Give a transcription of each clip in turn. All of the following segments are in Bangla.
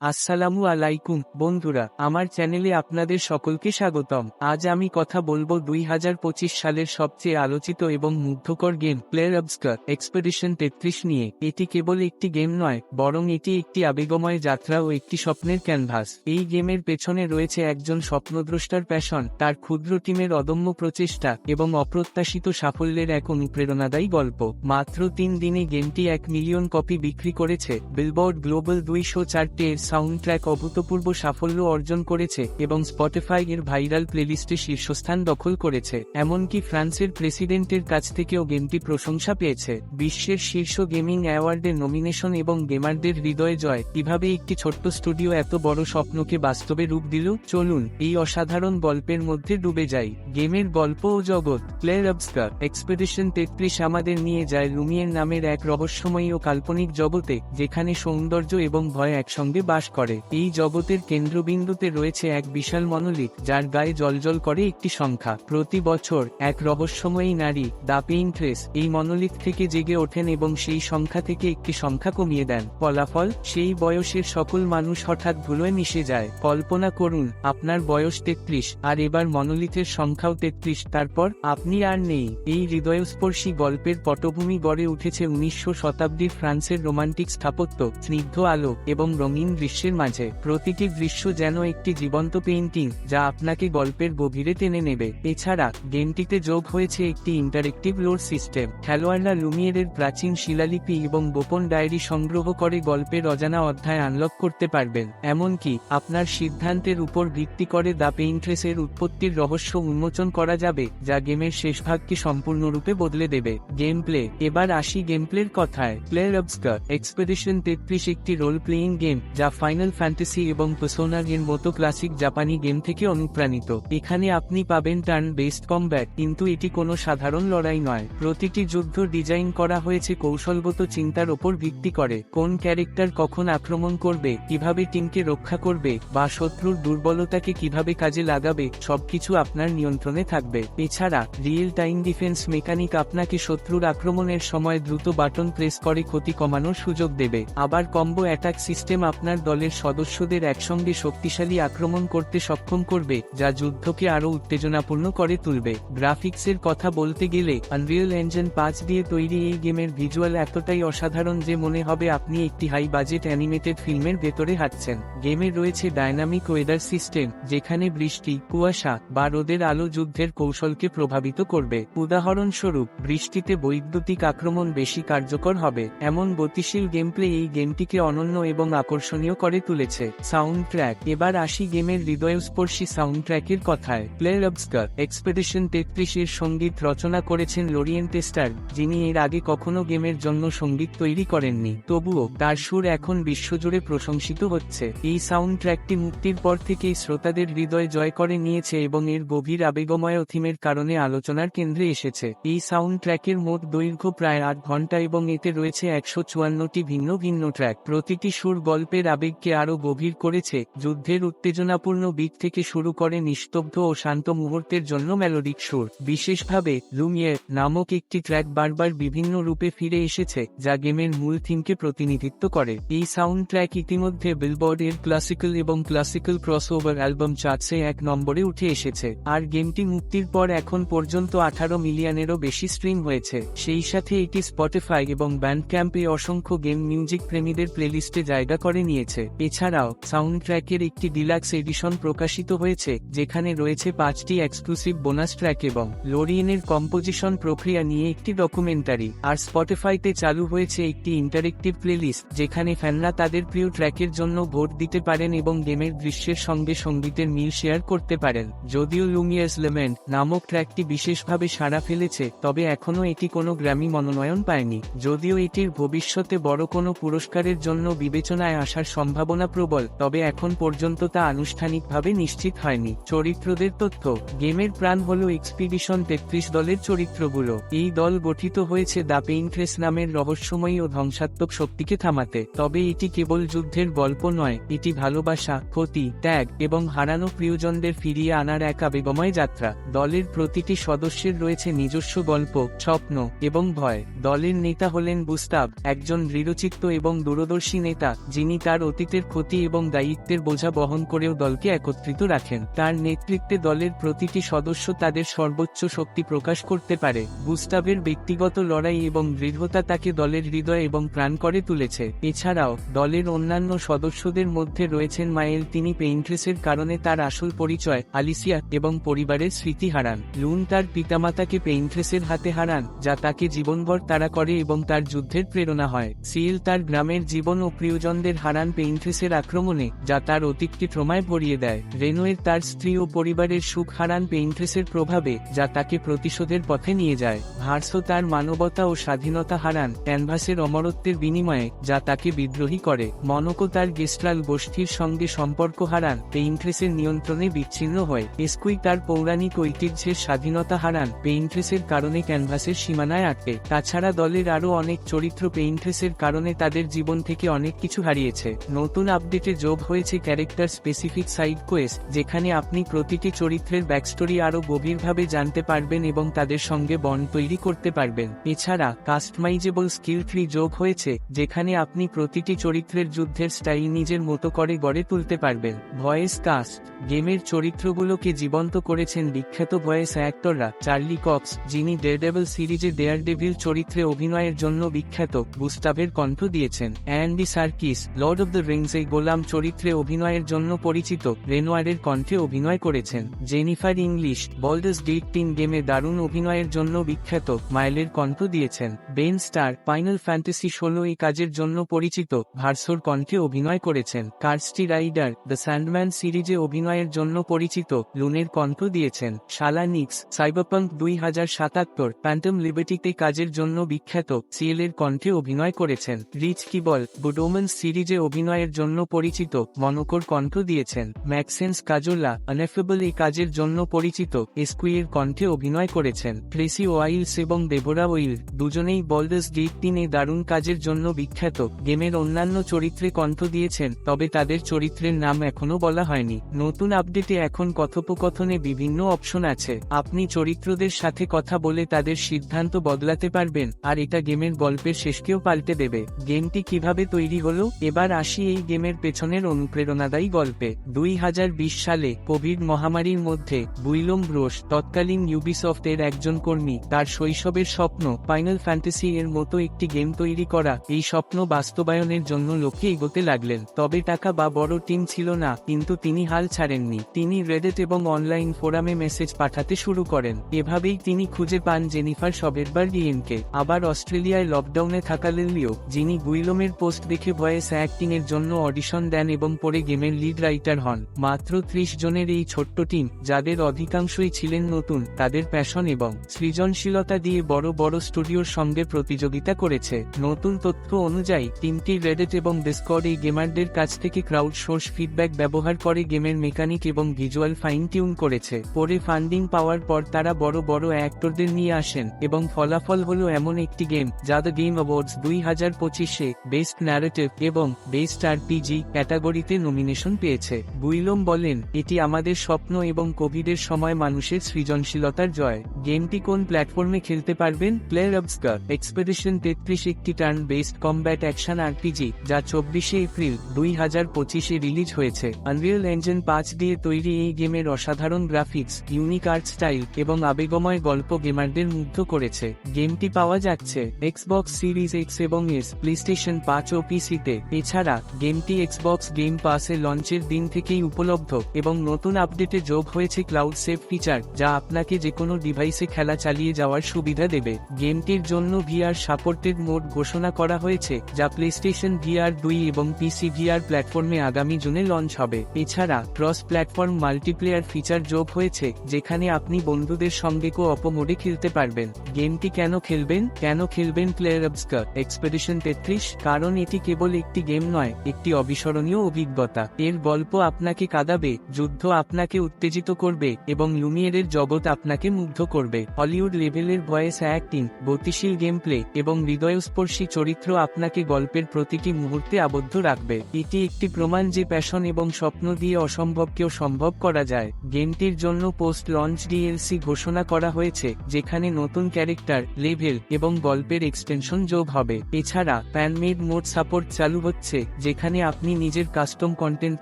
আসসালামু আলাইকুম, বন্ধুরা, আমার চ্যানেলে আপনাদের সকলকে স্বাগতম। আজ আমি কথা বলব দুই হাজার পঁচিশ সালের সবচেয়ে আলোচিত এবং মুগ্ধকর গেম প্লেয়ার অবস্কার এক্সপেডিশন তেত্রিশ নিয়ে। এটি কেবল একটি গেম নয়, বরং এটি একটি আবেগময় যাত্রা ও একটি স্বপ্নের ক্যানভাস। এই গেমের পেছনে রয়েছে একজন স্বপ্নদ্রষ্টার প্যাশন, তার ক্ষুদ্র টিমের অদম্য প্রচেষ্টা এবং অপ্রত্যাশিত সাফল্যের এক অনুপ্রেরণাদায়ী গল্প। মাত্র তিন দিনে গেমটি এক মিলিয়ন কপি বিক্রি করেছে। বিলবোর্ড গ্লোবাল দুইশো চারটে এর সাউন্ড ট্র্যাক অভূতপূর্ব সাফল্য অর্জন করেছে এবং স্পটিফাই এর ভাইরাল প্লেলিস্টে শীর্ষস্থান দখল করেছে। এমনকি ফ্রান্সের প্রেসিডেন্টের কাছ থেকেও গেমটি প্রশংসা পেয়েছে। বিশ্বের শীর্ষ গেমিং অ্যাওয়ার্ডের নমিনেশন এবং গেমারদের হৃদয়ে জয়। কীভাবে একটি ছোট্ট স্টুডিও এত বড় স্বপ্নকে বাস্তবে রূপ দিল? চলুন, এই অসাধারণ গল্পের মধ্যে ডুবে যাই। গেমের গল্প ও জগৎ। প্লেয়ার অবস্কার এক্সপেডিশন তেত্রিশ আমাদের নিয়ে যায় লুমিয়ের নামের এক রহস্যময়ী ও কাল্পনিক জগতে, যেখানে সৌন্দর্য এবং ভয় একসঙ্গে বাস করে। এই জগতের কেন্দ্রবিন্দুতে রয়েছে এক বিশাল মনোলিথ, যার গায়ে জলজল করে একটি সংখ্যা। প্রতি বছর এক রহস্যময়ী নারী দা পেইন্ট্রেস, এই মনোলিথ থেকে জেগে ওঠেন এবং সেই সংখ্যা থেকে একটি সংখ্যা কমিয়ে দেন। ফলাফল, সেই বয়সের সকল মানুষ হঠাৎ ধুলোয় মিশে যায়। কল্পনা করুন, আপনার বয়স তেত্রিশ, আর এবার মনোলিথের সংখ্যাও তেত্রিশ, তারপর আপনি আর নেই। এই হৃদয়স্পর্শী গল্পের পটভূমি গড়ে উঠেছে উনিশশো শতাব্দীর ফ্রান্সের রোমান্টিক স্থাপত্য, স্নিগ্ধ আলো এবং রঙিন দৃশ্যের মাঝে প্রতিটি দৃশ্য যেন একটি জীবন্ত পেইন্টিং যা আপনাকে গল্পের গভীরে টেনে নেবে। এছাড়া, গেমটিতে যোগ হয়েছে একটি ইন্টারেক্টিভ লোড সিস্টেম খেলোয়াড়রা লুমিয়েরের প্রাচীন শিলালিপি এবং গোপন ডায়েরি সংগ্রহ করে গল্পের অজানা অধ্যায় আনলক করতে পারবেন। এমনকি, আপনার সিদ্ধান্তের উপর ভিত্তি করে দ্য পেইন্ট্রেসের উৎপত্তির রহস্য উন্মোচন করা যাবে, যা গেমের শেষ ভাগকে সম্পূর্ণরূপে বদলে দেবে। গেম প্লে এবার আসি গেম প্লের কথায়। প্লেয়ার অবস্কার এক্সপেডিশন তেত্রিশ একটি রোল প্লেয়িং গেম যা ফাইনাল ফ্যান্টাসি এবং পেসোনার এর মতো ক্লাসিক জাপানি গেম থেকে অনুপ্রাণিত। এখানে আপনি পাবেন টার্ন বেসড কমব্যাট কিন্তু এটি কোনো সাধারণ লড়াই নয়। প্রতিটি যুদ্ধ ডিজাইন করা হয়েছে কৌশলগত চিন্তার ওপর ভিত্তি করে। কোন ক্যারেক্টার কখন আক্রমণ করবে, কীভাবে টিমকে রক্ষা করবে, বা শত্রুর দুর্বলতাকে কীভাবে কাজে লাগাবে, সবকিছু আপনার নিয়ন্ত্রণে থাকবে। এছাড়া রিয়েল টাইম ডিফেন্স মেকানিক আপনাকে শত্রুর আক্রমণের সময় দ্রুত বাটন প্রেস করে ক্ষতি কমানোর সুযোগ দেবে। আবার কম্বো অ্যাটাক সিস্টেম আপনার দলের সদস্যদের একসঙ্গে শক্তিশালী আক্রমণ করতে সক্ষম করবে, যা যুদ্ধকে আরও উত্তেজনাপূর্ণ করে তুলবে। গ্রাফিক্সের কথা বলতে গেলে আনরিয়েল এঞ্জিন পাঁচ দিয়ে তৈরি এই গেমের ভিজুয়াল এতটাই অসাধারণ যে মনে হবে আপনি একটি হাই বাজেট অ্যানিমেটেড ফিল্মের ভেতরে হাঁটছেন। গেমে রয়েছে ডায়নামিক ওয়েদার সিস্টেম, যেখানে বৃষ্টি, কুয়াশা বা রোদের আলো যুদ্ধের কৌশলকে প্রভাবিত করবে। উদাহরণস্বরূপ, বৃষ্টিতে বৈদ্যুতিক আক্রমণ বেশি কার্যকর হবে। এমন গতিশীল গেমপ্লে এই গেমটিকে অনন্য এবং আকর্ষণীয় করে তুলেছে। সাউন্ড ট্র্যাক এবার আসি গেমের হৃদয়স্পর্শী সাউন্ড ট্র্যাকের কথায়। প্লেয়ার অবস্কার এক্সপেডিশন তেত্রিশ এর সংগীত রচনা করেছেন লোরিয়েন টেস্টার যিনি এর আগে কখনো গেমের জন্য সংগীত তৈরি করেননি। তবুও, তার সুর এখন বিশ্বজুড়ে প্রশংসিত হচ্ছে। এই সাউন্ড ট্র্যাকটি মুক্তির পর থেকেই শ্রোতাদের হৃদয় জয় করে নিয়েছে এবং এর গভীর আবেগময় থিমের কারণে আলোচনার কেন্দ্রে এসেছে। এই সাউন্ড ট্র্যাকের মোট দৈর্ঘ্য প্রায় আট ঘণ্টা এবং এতে রয়েছে একশো চুয়ান্নটি ভিন্ন ভিন্ন ট্র্যাক প্রতিটি সুর গল্পের আবেগকে আরও গভীর করেছে, যুদ্ধের উত্তেজনাপূর্ণ বিট থেকে শুরু করে নিস্তব্ধ ও শান্ত মুহূর্তের জন্য মেলোডিক সুর। বিশেষভাবে, লুমিয়ের নামক একটি ট্র্যাক বারবার বিভিন্ন রূপে ফিরে এসেছে, যা গেমের মূল থিমকে প্রতিনিধিত্ব করে। এই সাউন্ড ট্র্যাক ইতিমধ্যে বিলবোর্ড এর ক্লাসিক্যাল এবং ক্লাসিক্যাল ক্রসওভার অ্যালবাম চার্টসে এক নম্বরে উঠে এসেছে। আর গেমটি মুক্তির পর এখন পর্যন্ত আঠারো মিলিয়নেরও বেশি স্ট্রিম হয়েছে। সেই সাথে এটি স্পটিফাই এবং ব্যান্ড ক্যাম্পে অসংখ্য গেম মিউজিক প্রেমীদের প্লেলিস্টে জায়গা করে নিয়েছে। এছাড়াও সাউন্ড ট্র্যাকের একটি ডিলাক্স এডিশন প্রকাশিত হয়েছে, যেখানে রয়েছে পাঁচটি এক্সক্লুসিভ বোনাস ট্র্যাক এবং লোরিয়েনের কম্পোজিশন প্রক্রিয়া নিয়ে একটি ডকুমেন্টারি। আর স্পটিফাইতে চালু হয়েছে একটি ইন্টারেক্টিভ প্লেলিস্ট, যেখানে ফ্যানরা তাদের প্রিয় ট্র্যাকের জন্য ভোট দিতে পারেন এবং গেমের দৃশ্যের সঙ্গে সঙ্গীতের মিল শেয়ার করতে পারেন। যদিও লুমিয়ার্স লেমেন্ট নামক ট্র্যাকটি বিশেষভাবে সাড়া ফেলেছে, তবে এখনও এটি কোনো গ্র্যামি মনোনয়ন পায়নি। যদিও এটির ভবিষ্যতে বড় কোনো পুরস্কারের জন্য বিবেচনায় আসার সম্ভাবনা প্রবল, তবে এখন পর্যন্ত তা আনুষ্ঠানিকভাবে নিশ্চিত হয়নি। চরিত্রদের তথ্য, গেমের প্রাণ হল এক্সপিডিশন তেত্রিশ দলের চরিত্রগুলো। এই দল গঠিত হয়েছে দ্য পেইন্ট্রেস নামের রহস্যময়ী ও ধ্বংসাত্মক শক্তিকে থামাতে। তবে এটি কেবল যুদ্ধের গল্প নয়, এটি ভালোবাসা, ক্ষতি, ত্যাগ এবং হারানো প্রিয়জনদের ফিরিয়ে আনার এক আবেগময় যাত্রা। দলের প্রতিটি সদস্যের রয়েছে নিজস্ব গল্প, স্বপ্ন এবং ভয়। দলের নেতা হলেন বুস্তাব একজন দৃঢ়চিত্ত এবং দূরদর্শী নেতা, যিনি তার অতীতের ক্ষতি এবং দায়িত্বের বোঝা বহন করেও দলকে একত্রিত রাখেন। তার নেতৃত্বে দলের প্রতিটি সদস্য তাদের সর্বোচ্চ শক্তি প্রকাশ করতে পারে। গুস্তাভের ব্যক্তিগত লড়াই এবং দৃঢ়তা তাকে দলের হৃদয় এবং প্রাণ করে তুলেছে। এছাড়াও, দলের অন্যান্য সদস্যদের মধ্যে রয়েছেন মায়েল তিনি পেইন্ট্রেসের কারণে তার আসল পরিচয়, আলিসিয়া, এবং পরিবারের স্মৃতি হারান। লুন তার পিতামাতাকে পেইন্ট্রেসের হাতে হারান, যা তাকে জীবনভর তারা করে এবং তার যুদ্ধের প্রেরণা হয়। সিল তার গ্রামের জীবন ও প্রিয়জনদের হারান পেইন্ট্রেসের আক্রমণে, যা তার অতীতকে ট্রমায় ভরিয়ে দেয়। রেনোয়ের তার স্ত্রী ও পরিবারের সুখ হারান পেইন্ট্রেসের প্রভাবে, যা তাকে প্রতিশোধের পথে নিয়ে যায়। ভার্সো তার মানবতা ও স্বাধীনতা হারান ক্যানভাসের অমরত্বের বিনিময়ে, যা তাকে বিদ্রোহী করে। মনকো তার গেস্ট্রাল গোষ্ঠীর সঙ্গে সম্পর্ক হারান পেইন্ট্রেসের নিয়ন্ত্রণে বিচ্ছিন্ন হয়। এসকুই তার পৌরাণিক ঐতিহ্যের স্বাধীনতা হারান পেইন্ট্রেসের কারণে ক্যানভাসের সীমানায় আটকে। তাছাড়া দলের আরও অনেক চরিত্র পেইন্ট্রেসের কারণে তাদের জীবন থেকে অনেক কিছু হারিয়েছে। নতুন আপডেটে যোগ হয়েছে ক্যারেক্টার স্পেসিফিক সাইড কোয়েস্ট যেখানে আপনি প্রতিটি চরিত্রের ব্যাকস্টোরি আরও গভীরভাবে জানতে পারবেন এবং তাদের সঙ্গে বন্ড তৈরি করতে পারবেন। এছাড়া কাস্টমাইজেবল স্কিল ট্রি যোগ হয়েছে, যেখানে আপনি প্রতিটি চরিত্রের যুদ্ধের স্টাইল নিজের মতো করে গড়ে তুলতে পারবেন। ভয়েস কাস্ট গেমের চরিত্রগুলোকে জীবন্ত করেছেন বিখ্যাত ভয়েস অ্যাক্টররা চার্লি কক্স যিনি ডেয়ারডেভিল সিরিজে ডেয়ারডেভিল চরিত্রে অভিনয়ের জন্য বিখ্যাত গুস্তাভের কণ্ঠ দিয়েছেন। Andy Serkis Lord of the রিংসে Gollum চরিত্রে অভিনয়ের জন্য পরিচিত রেনোয়ারের কণ্ঠে অভিনয় করেছেন। জেনিফার ইংলিশ বল্ডাস গেট টিন গেমে দারুণ অভিনয়ের জন্য বিখ্যাত মাইলের কণ্ঠ দিয়েছেন। বেন স্টার, ফাইনাল ফ্যান্টাসি ষোলো এই কাজের জন্য পরিচিত ভার্সোর কণ্ঠে অভিনয় করেছেন। কার্স্টি রাইডার, দ্য স্যান্ডম্যান সিরিজে অভিনয়ের জন্য পরিচিত লুনের কণ্ঠ দিয়েছেন। শালা নিক্স, সাইবারপাঙ্ক দুই হাজার সাতাত্তর, প্যান্টম লিবার্টিতে কাজের জন্য বিখ্যাত সিএলের কণ্ঠে অভিনয় করেছেন। রিচ কিবল গুডোমন সিরিজে অভিনয়ের জন্য পরিচিত, মনোকর কণ্ঠ দিয়েছেন ম্যাক্সেন্স কাজোলা অনেফেবল এই কাজের জন্য পরিচিত এসকুইয়ের কণ্ঠে অভিনয় করেছেন ট্রেসি ওয়াইলস এবং দেবোরা ওইল দুজনেই বল্ডাস গেট টিনে দারুণ কাজের জন্য বিখ্যাত, গেমের অন্যান্য চরিত্রে কণ্ঠ দিয়েছেন, তবে তাদের চরিত্রের নাম এখনও বলা হয়নি, নতুন আপডেটে এখন কথোপকথনে বিভিন্ন অপশন আছে, আপনি চরিত্রদের সাথে কথা বলে তাদের সিদ্ধান্ত বদলাতে পারবেন, আর এটা গেমের গল্পের শেষকেও পাল্টে দেবে, গেমটি কীভাবে তৈরি হলো, এবার আসি এই গেমের পেছনের অনুপ্রেরণাদায়ী গল্পে, দুই হাজার বিশ সালে, কোভিড মহামারীর মধ্যে, বুইলম ব্রোস তৎকালীন ইউবিসফট এর একজন কর্মী, তার শৈশবের স্বপ্ন, ফাইনাল ফ্যান্টাসি এর মতো একটি গেম তৈরি করা, এই স্বপ্ন বাস্তবায়নের জন্য লক্ষ্যে এগোতে লাগলেন, তবে টাকা বা বড় টিম ছিল না, কিন্তু তিনি হাল ছাড়েননি, তিনি রেডেট এবং অনলাইন ফোরামে মেসেজ পাঠাতে শুরু করেন, এভাবেই তিনি খুঁজে পান জেনিফার সবেরবার ডিএনকে আবার অস্ট্রেলিয়ায় লকডাউনে থাকা থাকালেও যিনি গুইলমের পোস্ট দেখে ভয়েস অ্যাক্টিং এর জন্য অডিশন দেন এবং পরে গেমের লিড রাইটার হন। মাত্র ত্রিশ জনের এই ছোট্ট টিম যাদের অধিকাংশই ছিলেন নতুন, তাদের প্যাশন এবং সৃজনশীলতা দিয়ে বড় বড় স্টুডিওর সঙ্গে প্রতিযোগিতা করেছে। নতুন তথ্য অনুযায়ী টিমটি রেডেট এবং ডিসকর্ড এই গেমারদের কাছ থেকে ক্রাউড সোর্স ফিডব্যাক ব্যবহার করে গেমের মেকানিক এবং ভিজুয়াল ফাইন টিউন করেছে। পরে ফান্ডিং পাওয়ার পর তারা বড় বড় অ্যাক্টরদের নিয়ে আসেন এবং ফলাফল হলো এমন একটি গেম যা দ্য গেম অ্যাওয়ার্ডস দুই হাজার পঁচিশে বেস্ট ন্যারেটিভ এবং বেস্ট আরপিজি ক্যাটাগরিতে নমিনেশন পেয়েছে। বুইলম বলেন, এটি আমাদের স্বপ্ন এবং কোভিডের সময় মানুষের সৃজনশীলতার জয়। গেমটি কোন প্ল্যাটফর্মে খেলতে পারবেন? প্লেয়ার অবস্কার এক্সপেডিশন তেত্রিশ একটি turn based combat action RPG যা চব্বিশে এপ্রিল দুই হাজার পঁচিশে রিলিজ হয়েছে। আনরিয়েল এঞ্জিন পাঁচ দিয়ে তৈরি এই গেমের অসাধারণ গ্রাফিক্স ইউনিক আর্ট স্টাইল এবং আবেগময় গল্প গেমারদের মুগ্ধ করেছে। গেমটি পাওয়া যাচ্ছে এক্সবক্স সিরিজ এক্স এবং এস প্লেস্টেশন পাঁচ ও পিসিতে এছাড়া গেমটি এক্সবক্স গেম পাসে লঞ্চের দিন থেকেই উপলব্ধ এবং নতুন আপডেটে যোগ হয়েছে ক্লাউড সেভ ফিচার যা আপনাকে যে কোনো ডিভাইসে খেলা চালিয়ে যাওয়ার সুবিধা দেবে। গেমটির জন্য ভিআর সাপোর্টেড মোড ঘোষণা করা হয়েছে, যা প্লেস্টেশন ভিআর দুই এবং পিসি ভিআর প্ল্যাটফর্মে আগামী জুনে লঞ্চ হবে। এছাড়া ক্রস প্ল্যাটফর্ম মাল্টিপ্লেয়ার ফিচার যোগ হয়েছে, যেখানে আপনি বন্ধুদের সঙ্গে কো অপ মোডে খেলতে পারবেন। গেমটি কেন খেলবেন? কেন খেলবেন প্লেয়ার অবস্কার এক্সপেডিশন তেত্রিশ, কারণ এটি কেবল একটি গেম নয় একটি অবিস্মরণীয় অভিজ্ঞতা। এর গল্প আপনাকে কাঁদাবে, যুদ্ধ আপনাকে উত্তেজিত করবে, এবং লুমিয়েরের জগৎ আপনাকে মুগ্ধ করবে। হলিউড লেভেলের ভয়েস অ্যাক্টিং, গতিশীল গেম প্লে এবং হৃদয়স্পর্শী চরিত্র আপনাকে গল্পের প্রতিটি মুহূর্তে আবদ্ধ রাখবে। এটি একটি প্রমাণ যে প্যাশন এবং স্বপ্ন দিয়ে অসম্ভবকেও সম্ভব করা যায়। গেমটির জন্য পোস্ট লঞ্চ ডিএলসি ঘোষণা করা হয়েছে, যেখানে নতুন ক্যারেক্টার, লেভেল, এবং গল্পের এক্সটেনশন যোগ হবে। এছাড়া প্যানমেড মোড সাপোর্ট চালু হচ্ছে যেখানে আপনি নিজের কাস্টম কন্টেন্ট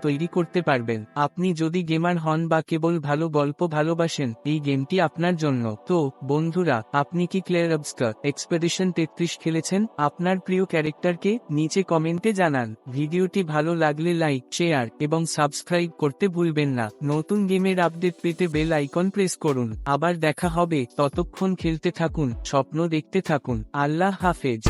তৈরি করতে পারবেন। আপনি যদি গেমার হন বা কেবল ভালো গল্প ভালোবাসেন, এই গেমটি আপনার জন্য। তো, বন্ধুরা, আপনি কি ক্লেয়ার অবস্কার এক্সপেডিশন তেত্রিশ খেলেছেন? আপনার প্রিয় ক্যারেক্টারকে নিচে কমেন্টে জানান। ভিডিওটি ভালো লাগলে লাইক শেয়ার এবং সাবস্ক্রাইব করতে ভুলবেন না। নতুন গেমের আপডেট পেতে বেল আইকন প্রেস করুন। আবার দেখা হবে। ততক্ষণ খেলতে থাকুন, স্বপ্ন দেখতে থাকুন। আল্লাহ হাফেজ।